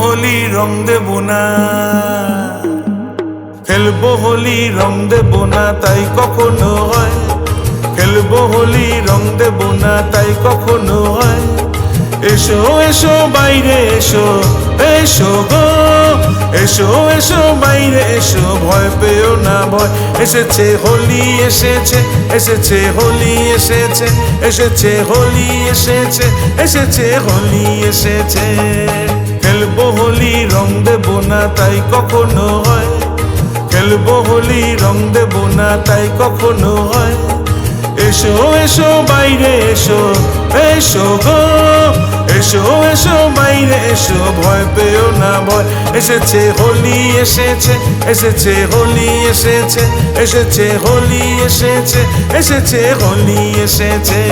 হোলি রং দেব না। খেলব হোলি রং দেব না, তাই কখনো হয়। খেলব হোলি রং দেব না, তাই কখনো হয়। এসো এসো, বাইরে এসো এসো গো। এসো এসো, বাইরে এসো, ভয় পেও না, ভয়। এসেছে হোলি, এসেছে এসেছে হোলি, এসেছে এসেছে হোলি, এসেছে এসেছে হোলি, এসেছে। খেলব হোলি রং দেব না তাই কখনো হয়। খেলব হোলি রং দেব না তাই কখনো হয়। এসো এসো, বাইরে এসো এসো গো। এসো এসো, বাইরে এসো, ভয় পেও না ভয়। এসেছে হোলি, এসেছে এসেছে হোলি, এসেছে এসেছে হোলি, এসেছে এসেছে হোলি, এসেছে।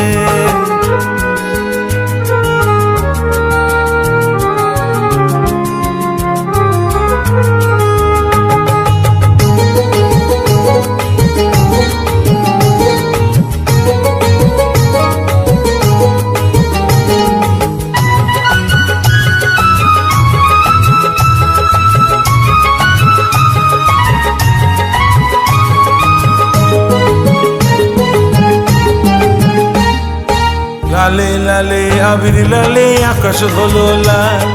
লালে, আবির লালে, আকাশ হলো লাল।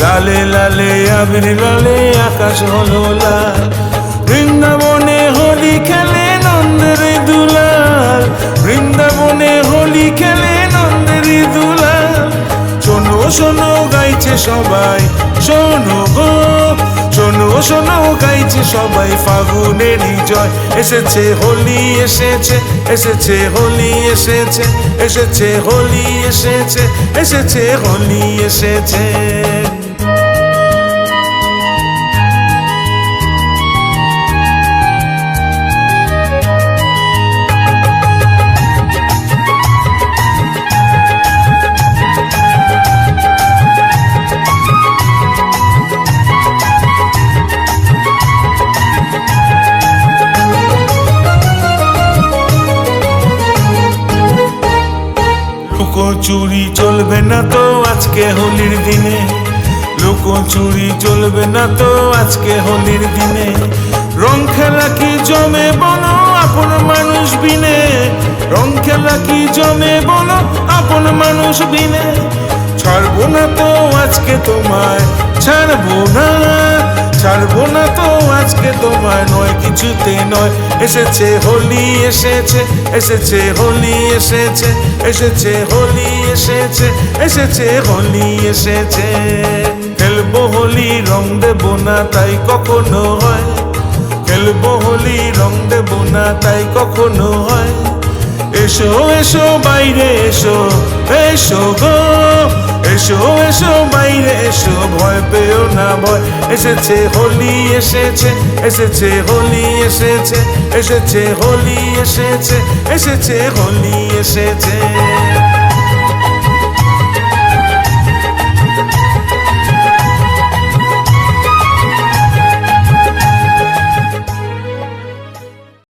লালে লালে, আবির লালে, আকাশ হলো লাল। বৃন্দাবনে হোলি খেলে নন্দের দুলাল। বৃন্দাবনে হোলি খেলে নন্দের দুলাল। শোনো শোনো, গাইছে সবাই, শোনো গো। শোনো শোনো গাইছে সবাই ফাগুনেরই জয়। এসেছে হোলি, এসেছে এসেছে হোলি, এসেছে এসেছে হোলি, এসেছে এসেছে হোলি, এসেছে। চুরি চলবে না তো আজকে হোলির দিনে? লুকো চুরি চলবে না তো আজকে হোলির দিনে? রং খেলা কি জমে বলো আপন মানুষ বিনে? রং খেলা কি জমে বলো আপন মানুষ বিনে? ছাড়বো না তো আজকে তোমায় ছাড়বো না ছাড়বো না তো আজকে তোমায় নয়, কিছুতে নয়। এসেছে হোলি, এসেছে এসেছে হোলি, এসেছে এসেছে হোলি, এসেছে এসেছে হোলি, এসেছে। খেলব হোলি, রং দেব না, তাই কখনো হয়। খেলব হোলি, রং দেব না, তাই কখনো হয়। এসো এসো, বাইরে এসো এসো গো। এসো এসো, বাইরে এসো, ভয় পেও না, ভয়। এসেছে হোলি, এসেছে এসেছে হোলি, এসেছে এসেছে হোলি, এসেছে এসেছে হোলি, এসেছে।